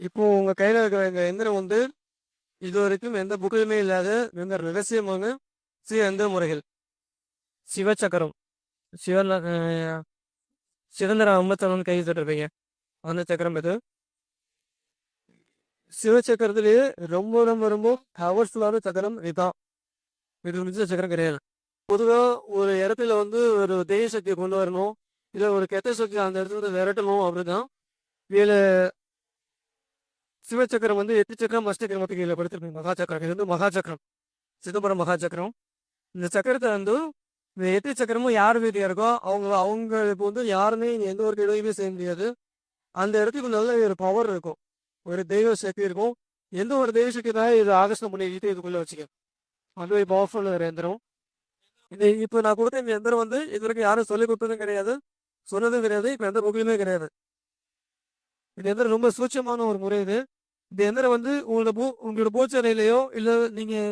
இப்போ உங்க கையில இருக்கிற இந்த எந்திரம் வந்து இது வரைக்கும் எந்த புக்கிலுமே இல்லாத மிக ரகசியமான சில எந்திர முறைகள். சிவச்சக்கரம் சிவன் அஹ், சிதம்பர அம்பத்தவன் கை தட்டிருப்பீங்க அந்த சக்கரம் இது சிவச்சக்கரத்திலேயே ரொம்ப ரொம்ப ரொம்ப ஹவர்ஸ்ஃபுல்லான சக்கரம் இதுதான். இது முடிஞ்ச சக்கரம் கிடையாது. பொதுவாக ஒரு இடத்துல வந்து ஒரு தெய்வ சக்தியை கொண்டு வரணும். இல்லை ஒரு கெட்ட சக்தி அந்த இடத்துல விரட்டணும் அப்படிதான். வேலை சிவச்சக்கரம் வந்து எட்டு சக்கரம் அஷ்டச்சக்கரம் மட்டும் கீழே படுத்திருப்பீங்க மகாச்சக்கரம் இது வந்து மகாச்சக்கரம் சிதம்பரம் மகாச்சக்கரம் இந்த சக்கரத்தை வந்து இந்த எட்டு சக்கரமும் யார் வீட்டில் இருக்கோ அவங்க அவங்களுக்கு வந்து யாருமே எந்த ஒரு இடையுமே செய்ய முடியாது. அந்த இடத்துக்கு நல்ல ஒரு பவர் இருக்கும். ஒரு தெய்வ சக்தி இருக்கும். எந்த ஒரு தெய்வ சக்தி தான் இது ஆகஸ்டம் பண்ணிட்டு இதுக்குள்ளே வச்சுக்க அது ஒரு பவர்ஃபுல் ஒரு எந்திரம். இது இப்போ நான் கொடுத்த இந்த எந்திரம் வந்து இது வரைக்கும் யாரும் சொல்லி கொடுத்ததும் கிடையாது. சொன்னதும் கிடையாது. இப்போ எந்த புக்கிலுமே கிடையாது. இந்த எந்திரம் ரொம்ப சூட்சமான ஒரு முறை இது. இந்த எந்திரம் வந்து உங்களோட பூ உங்களோட பூச்சரையிலையோ இல்லை நீங்கள்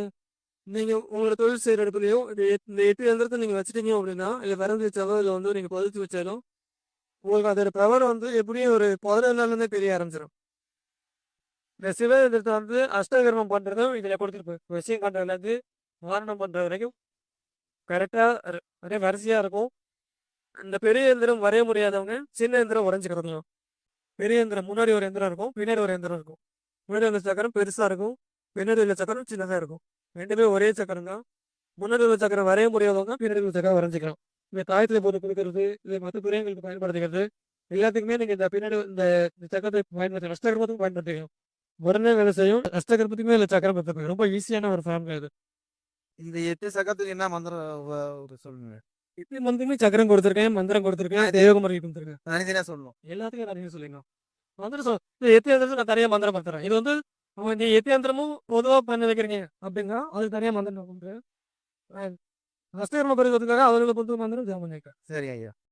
நீங்கள் உங்களோட தொழில் செய்கிற இடத்துலையோ இந்த இந்த எட்டு எந்திரத்தை நீங்கள் வச்சுட்டீங்க அப்படின்னா இல்லை விறந்து வச்சாலோ இல்லை வந்து நீங்கள் பதிச்சு வச்சாலும் உங்களுக்கு அதோட பவர் வந்து எப்படியும் ஒரு பதினேழு நாள்லேருந்தே தெரிய ஆரம்பிச்சிடும் இந்த சிவ எந்திரத்தை வந்து அஷ்டகர்மம் பண்ணுறதும் இதில் கொடுத்துருப்பேன் விஷயம் காட்டுறதுலேருந்து வாரணம் பண்ணுற வரைக்கும் கரெக்டாக ஒரே வரிசையாக இருக்கும். இந்த பெரிய எந்திரம் வரைய முடியாதவங்க சின்ன எந்திரம் உடஞ்சிக்கிறதுலாம். பெரிய எந்திரம் முன்னாடி ஒரு எந்திரம் இருக்கும் பின்னாடி ஒரு எந்திரம் இருக்கும். முன்னாடி உள்ள சக்கரம் பெருசாக இருக்கும். பின்னாடி உள்ள சக்கரம் சின்னதாக இருக்கும். ரெண்டுமே ஒரே சக்கரம் தான். முன்னாடி உள்ள சக்கரம் வரைய முடியாதவங்க பின்னாடி உள்ள சக்கரம் வரைஞ்சிக்கலாம். இந்த தாயத்தில் போட்டு கொடுக்கறது இல்லை மற்ற துறையங்களுக்கு பயன்படுத்திக்கிறது எல்லாத்துக்குமே நீங்கள் இந்த பின்னாடி இந்த சக்கரத்தை பயன்படுத்தி அஷ்டகர்மத்துக்கும் பயன்படுத்திக்கலாம். உடனே வேலை செய்யும். அஷ்டகர்மத்துக்குமே இல்லை சக்கரம் பற்றி ரொம்ப ஈஸியான ஒரு ஃபேமிலி அது. இந்த எட்டு சக்கரத்துக்கு என்ன மந்திரம் ஒரு சொல்லுங்க. இப்படி மந்திரமே சக்கரம் கொடுத்துருக்கேன் மந்திரம் கொடுத்துருக்கேன் தேவக முறை கொடுத்துருக்கேன். தனித்தனியா சொல்லணும். எல்லாத்துக்கும் நிறைய சொல்லுங்க மந்திரம் சொல் இந்த நான் தனியாக மந்திரம் பார்த்துறேன் இது வந்து நீ எத்தியந்திரமும் பொதுவாக பண்ணி வைக்கிறீங்க அப்படின்னா அது தனியாக மந்திரம் நான் பண்ணுறேன் அஷ்டகர்ம பரிவத்துக்காக அவர்களுக்கு பொறுத்த மந்திரம் ஜாமன் வைக்கிறேன் சரி ஐயா.